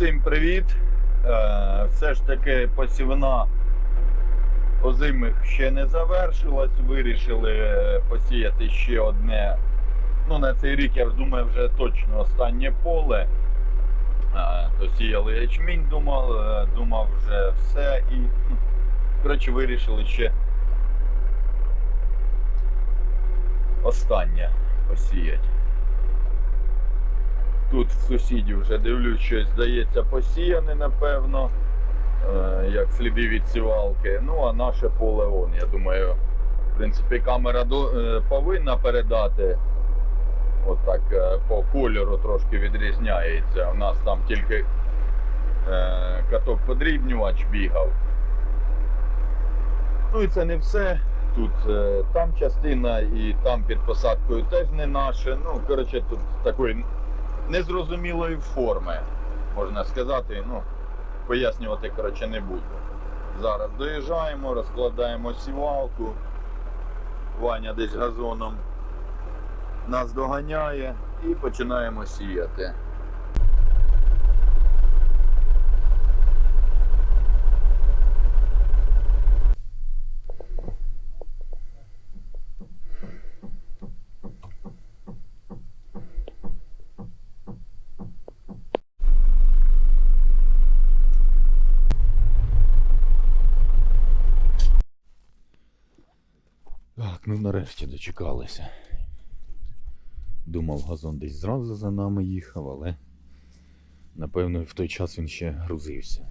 Всім привіт! Е, Все ж таки посівна озимих ще не завершилась. Вирішили е, посіяти ще одне. Ну, на цей рік, я думаю, вже точно останнє поле. Е, То сіяли ячмінь, думав, е, думав вже все. І, ну, коротше, вирішили ще останнє посіяти. Тут в сусідів вже дивлюсь, щось здається посіяне, напевно, е, як сліди від сівалки. Ну, а наше поле он, я думаю, в принципі, камера е, повинна передати. От так е, по кольору трошки відрізняється. У нас там тільки е, каток подрібнювач бігав. Ну і це не все. Тут там частина і там під посадкою теж не наше. Ну, коротше, тут такої незрозумілої форми, можна сказати. Ну, пояснювати, коротше, не буду. Зараз доїжджаємо, розкладаємо сівалку. Ваня десь газоном нас доганяє і починаємо сіяти. Так, ну нарешті дочекалися. Думав, газон десь зразу за нами їхав, але напевно в той час він ще грузився.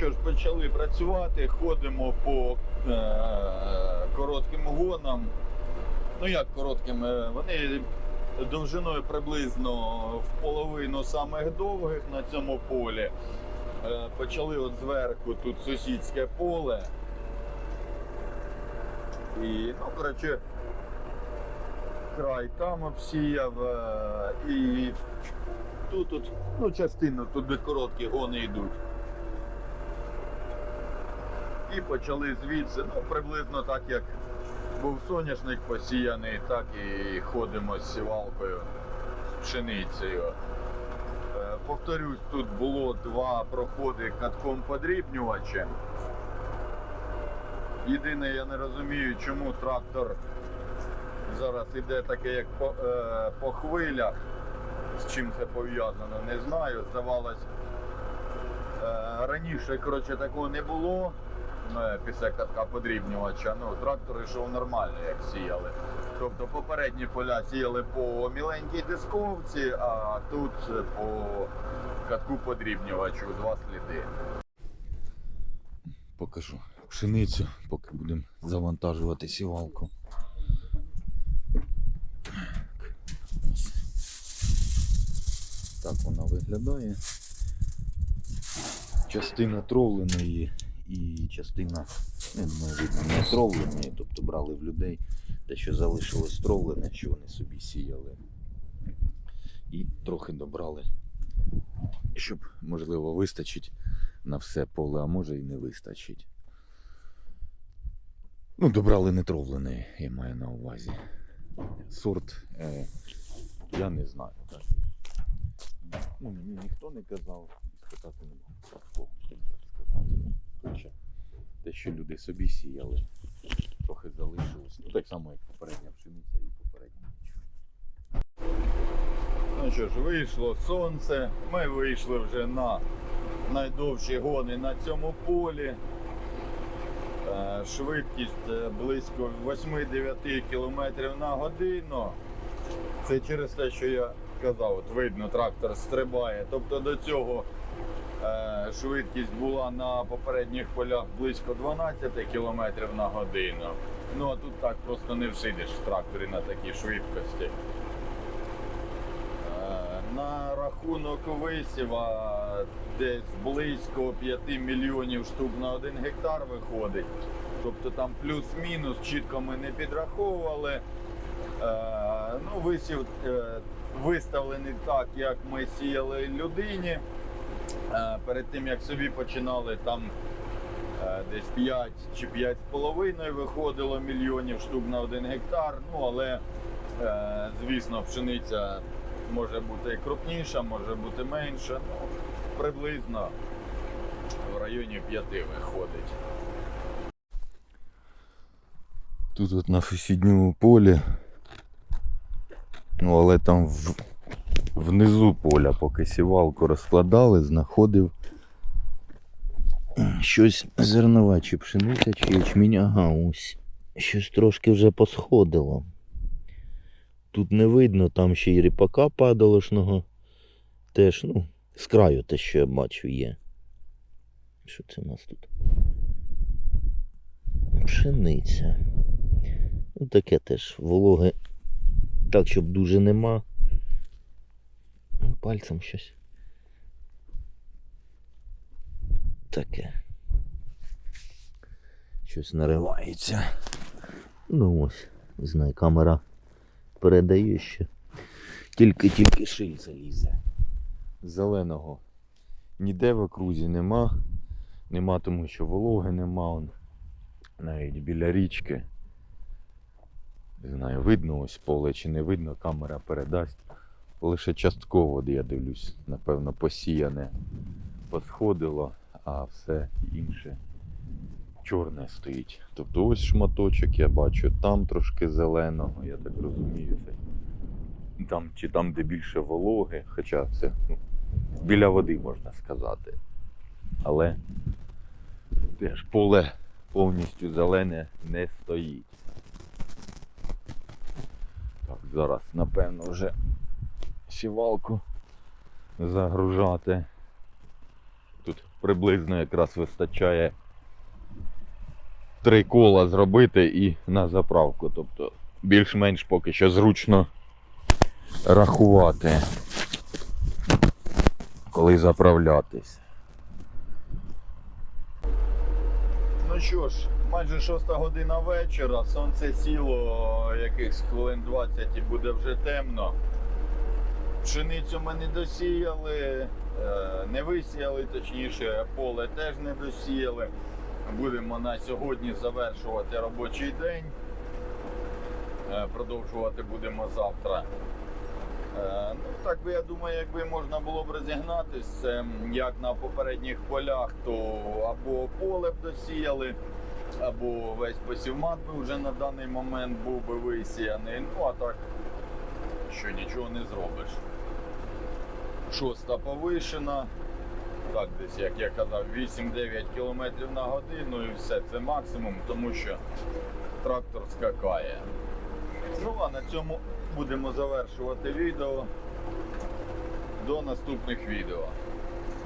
що ж, почали працювати, ходимо по е- коротким гонам. Ну як коротким? Е, Вони довжиною приблизно в половину самих довгих на цьому полі. Е, почали от зверху тут сусідське поле. І, ну, коротше, край там обсіяв. е, І тут, тут ну, частину, тут де короткі гони йдуть. І почали звідси, ну приблизно так як був соняшник посіяний, так і ходимо з сівалкою з пшеницею. Е, Повторюсь, тут було два проходи катком подрібнювачем. Єдине, я не розумію, чому трактор зараз іде таке, як по, е, по хвилях. З чим це пов'язано, не знаю. Здавалось, е, раніше коротше, такого не було після катка подрібнювача. Ну, трактор йшов нормально, як сіяли. Тобто попередні поля сіяли по міленькій дисковці, а тут по катку подрібнювачу два сліди. Покажу пшеницю, поки будемо завантажувати сівалку. Так вона виглядає. Частина тровленої і частина, не тровленої, тобто брали в людей те, що залишилось тровлене, що вони собі сіяли. І трохи добрали, щоб, можливо, вистачить на все поле, а може і не вистачить. Ну, добрали не тровлений, я маю на увазі. Сорт е, я не знаю. Так. Ну, мені ніхто не казав, спитати не можу. Хоча те, що люди собі сіяли, трохи залишилось. Ну, так само, як попередня пшениця і попередня. Ну що ж, вийшло сонце. Ми вийшли вже на найдовші гони на цьому полі. Е, Швидкість е, близько 8-9 км на годину. Це через те, що я казав, от видно, трактор стрибає. Тобто до цього швидкість була на попередніх полях близько 12 км на годину. Ну а тут так просто не всидиш в тракторі на такій швидкості. Е, На рахунок висіва десь близько 5 мільйонів штук на 1 гектар виходить. Тобто там плюс-мінус, чітко ми не підраховували. Е, ну, висів е, виставлений так, як ми сіяли людині. Е, перед тим як собі починали, там е, десь 5 чи 5,5 виходило мільйонів штук на 1 гектар. Ну, але, е, звісно, пшениця може бути крупніша, може бути менша. Ну, приблизно в районі 5 виходить. Тут от на сусідньому полі. Ну, але там внизу поля, поки сівалку розкладали, знаходив щось зернове, чи пшениця, чи ячмінь. Ага, ось. Щось трошки вже посходило. Тут не видно, там ще й ріпака падалошного. Теж, ну, з краю те, що я бачу, є. Що це у нас тут? Пшениця. Ну, таке теж вологе. Так, щоб дуже нема. Пальцем щось. Таке. Щось наривається. Ну ось, не знаю, камера передає ще. Тільки-тільки шильце лізе. Зеленого. Ніде в окрузі нема. Нема тому, що вологи нема. Он. Навіть біля річки. Не знаю, видно ось поле чи не видно, камера передасть. Лише частково, я дивлюсь, напевно, посіяне посходило, а все інше чорне стоїть. Тобто ось шматочок я бачу, там трошки зеленого, я так розумію. Це. Там чи там, де більше вологи, хоча це ну, біля води можна сказати. Але теж поле повністю зелене не стоїть. Так, зараз, напевно, вже сівалку загружати. Тут приблизно якраз вистачає три кола зробити і на заправку. Тобто більш-менш поки що зручно рахувати, коли заправлятись. Ну що ж, майже шоста година вечора, сонце сіло якихось хвилин 20 і буде вже темно. Пшеницю ми не досіяли, е, не висіяли, точніше, поле теж не досіяли. Будемо на сьогодні завершувати робочий день. Е, Продовжувати будемо завтра. Е, Ну, так би я думаю, якби можна було б розігнатись, це як на попередніх полях, то або поле б досіяли, або весь посівмат би вже на даний момент був би висіяний. Ну а так, що нічого не зробиш. Шоста повишена. Так, десь, як я казав, 8-9 км на годину і все, це максимум, тому що трактор скакає. Ну а на цьому будемо завершувати відео. До наступних відео.